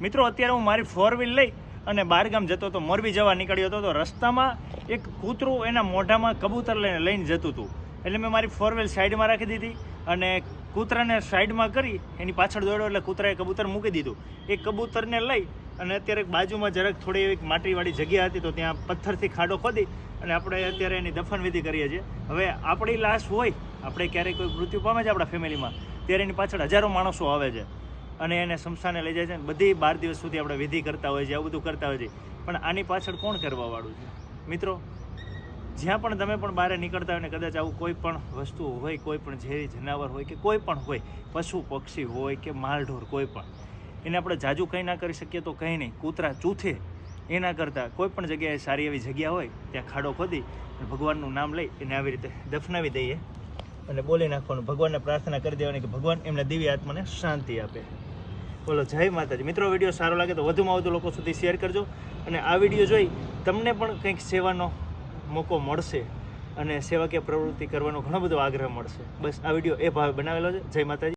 મિત્રો, અત્યારે હું મારી ફોર વ્હીલ લઈ અને બહારગામ જતો હતો, મોરબી જવા નીકળ્યો હતો, તો રસ્તામાં એક કૂતરું એના મોઢામાં કબૂતર લઈને લઈને જતું હતું. એટલે મેં મારી ફોર વ્હીલ સાઈડમાં રાખી દીધી અને કૂતરાને સાઈડમાં કરી એની પાછળ દોડ્યો એટલે કૂતરાએ કબૂતર મૂકી દીધું. એ કબૂતરને લઈ અને અત્યારે બાજુમાં જરાક થોડી એવી માટીવાળી જગ્યા હતી, તો ત્યાં પથ્થરથી ખાડો ખોદી અને આપણે અત્યારે એની દફન વિધિ કરીએ છીએ. હવે આપણી લાશ હોય, આપણે ક્યારેક કોઈ મૃત્યુ પામે છે આપણા ફેમિલીમાં ત્યારે એની પાછળ હજારો માણસો આવે છે. અને એને શમશાને લઈ જાય છે બધી બાર દિવસ સુધી આપણે વિધિ કરતા હોય છે, આવું બધું કરતા હોય છે. પણ આની પાછળ કોણ કરવાવાળું છે? મિત્રો, જ્યાં પણ તમે પણ બહાર નીકળતા હોય ને, કદાચ આવું કોઈ પણ વસ્તુ હોય, કોઈ પણ ઝેરી જનાવર હોય કે કોઈ પણ હોય, પશુ, પક્ષી હોય કે માલઢોર કોઈ પણ, એને આપણે જાજુ કંઈ ના કરી શકીએ તો કંઈ નહીં. કૂતરા ચૂથે એના કરતાં કોઈ પણ જગ્યાએ સારી એવી જગ્યા હોય, ત્યાં ખાડો ખોદી ભગવાનનું નામ લઈ એને આવી રીતે દફનાવી દઈએ અને બોલી નાખવાનું. ભગવાનને પ્રાર્થના કરી દેવાની કે ભગવાન એમના દિવ્ય આત્માને શાંતિ આપે. બોલો, જય માતાજી. મિત્રો, વીડિયો સારો લાગે તો વધુમાં વધુ લોકો સુધી શેર કરજો અને આ વીડિયો જોઈ તમને પણ કંઈક સેવાનો મોકો મળશે અને સેવાકીય પ્રવૃત્તિ કરવાનો ઘણો બધો આગ્રહ મળશે. બસ, આ વીડિયો એ ભાવે બનાવેલો છે. જય માતાજી.